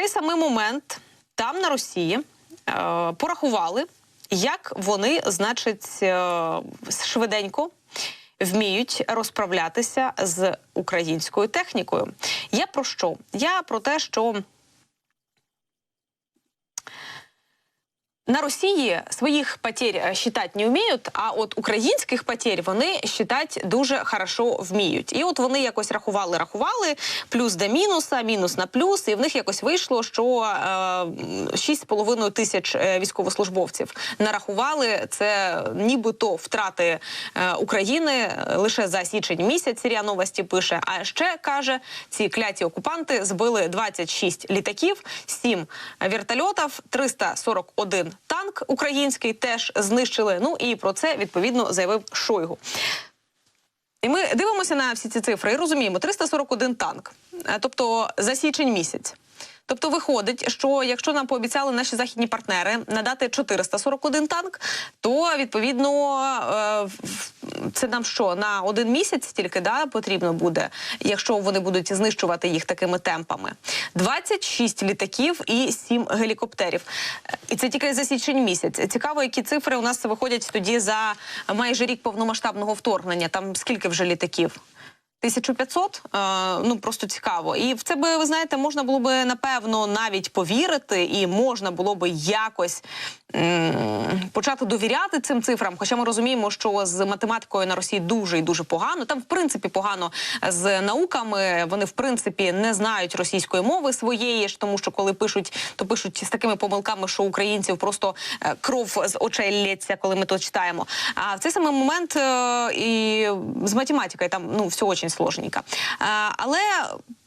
цей самий момент там на Росії е, порахували, як вони, значить, е, швиденько. Вміють розправлятися з українською технікою. Я про що? Я про те, що на Росії своїх потерь е, считать не вміють, а от українських потерь вони считать дуже хорошо вміють. І от вони якось рахували, рахували плюс до мінуса, мінус на плюс, і в них якось вийшло, що е, 6,5 тисяч е, військовослужбовців нарахували це нібито втрати е, України е, лише за січень місяць. Сірія новості пише. А ще каже, ці кляті окупанти збили 26 літаків, 7 вертольотів, 341 танк український теж знищили. Ну і про це відповідно заявив Шойгу. І ми дивимося на всі ці цифри і розуміємо 341 танк, Е, тобто за січень місяць. Тобто виходить, що якщо нам пообіцяли наші західні партнери надати 441 танк, то відповідно е, це нам що на один місяць тільки да потрібно буде, якщо вони будуть знищувати їх такими темпами. 26 літаків і 7 гелікоптерів. І це тільки за січень місяць. Цікаво, які цифри у нас виходять тоді за майже рік повномасштабного вторгнення. Там скільки вже літаків? 1500? Е, ну просто цікаво. І в це би ви знаєте, можна було би напевно навіть повірити, і можна було би якось почати довіряти цим цифрам. Хоча ми розуміємо, що з математикою на Росії дуже і дуже погано. Там, в принципі, погано з науками. Вони в принципі не знають російської мови своєї ж, тому що коли пишуть, то пишуть з такими помилками, що українців просто е, кров з очей лється, коли ми то читаємо. А в цей самий момент е, і з математикою там ну все очень сложненько. Але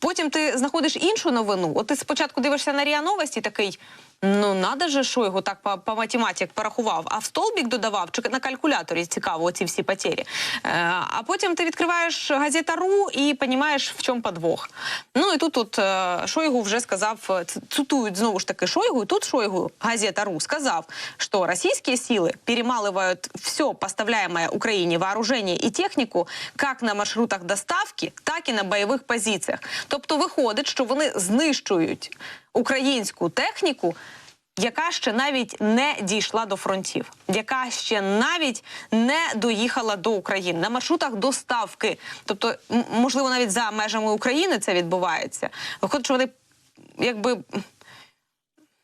потім ти знаходиш іншу новину. От ти спочатку дивишся на РІА Новості, такий. Ну, надо же, що його так по, по математик порахував, а в столбік додавав, чи на калькуляторі цікаво оці всі потері. Е, а потім ти відкриваєш газета.ру і розумієш, в чому подвох. Ну і тут от е, Шойгу вже сказав, е, цитують знову ж таки Шойгу, і тут Шойгу, газета.ру, сказав, що російські сили перемалывают все поставляемое Украине вооружение и технику як на маршрутах доставки, так і на бойових позиціях. Тобто виходить, що вони знищують українську техніку, яка ще навіть не дійшла до фронтів, яка ще навіть не доїхала до України на маршрутах доставки. Тобто, можливо, навіть за межами України це відбувається. Виходить, що вони якби.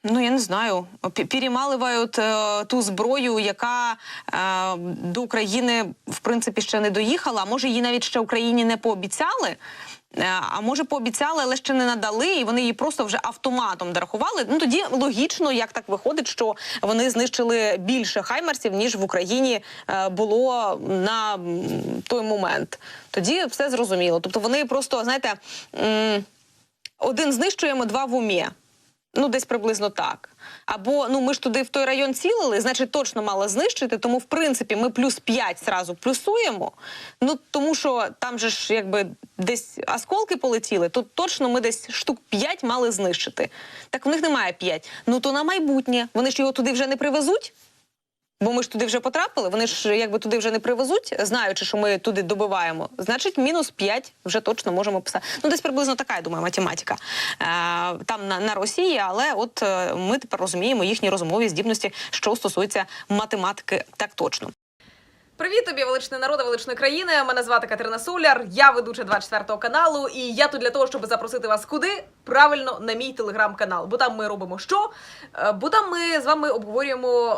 Ну, я не знаю, перемаливають е, ту зброю, яка е, до України в принципі ще не доїхала. А може, її навіть ще Україні не пообіцяли. Е, А може пообіцяли, але ще не надали, і вони її просто вже автоматом дорахували. Ну тоді логічно, як так виходить, що вони знищили більше хаймерсів ніж в Україні е, було на той момент. Тоді все зрозуміло. Тобто вони просто знаєте, один знищуємо, два в умі. Ну, десь приблизно так. Або ну ми ж туди в той район цілили, значить точно мало знищити. Тому, в принципі, ми плюс 5 зразу плюсуємо. Ну тому що там же ж якби десь осколки полетіли, то точно ми десь штук 5 мали знищити. Так в них немає 5. Ну то на майбутнє. Вони ж його туди вже не привезуть. Бо ми ж туди вже потрапили, вони ж якби туди вже не привезуть, знаючи, що ми туди добиваємо. Значить, мінус 5 вже точно можемо писати. Ну, десь приблизно така, я думаю, математика е, там на, на Росії, але от е, ми тепер розуміємо їхні розумові здібності, що стосується математики, так точно. Привіт тобі, величний народи, величної країни. Мене звати Катерина Соляр. Я ведуча 24 каналу, і я тут для того, щоб запросити вас куди? Правильно, на мій телеграм-канал. Бо там ми робимо що? Е, Бо там ми з вами обговорюємо.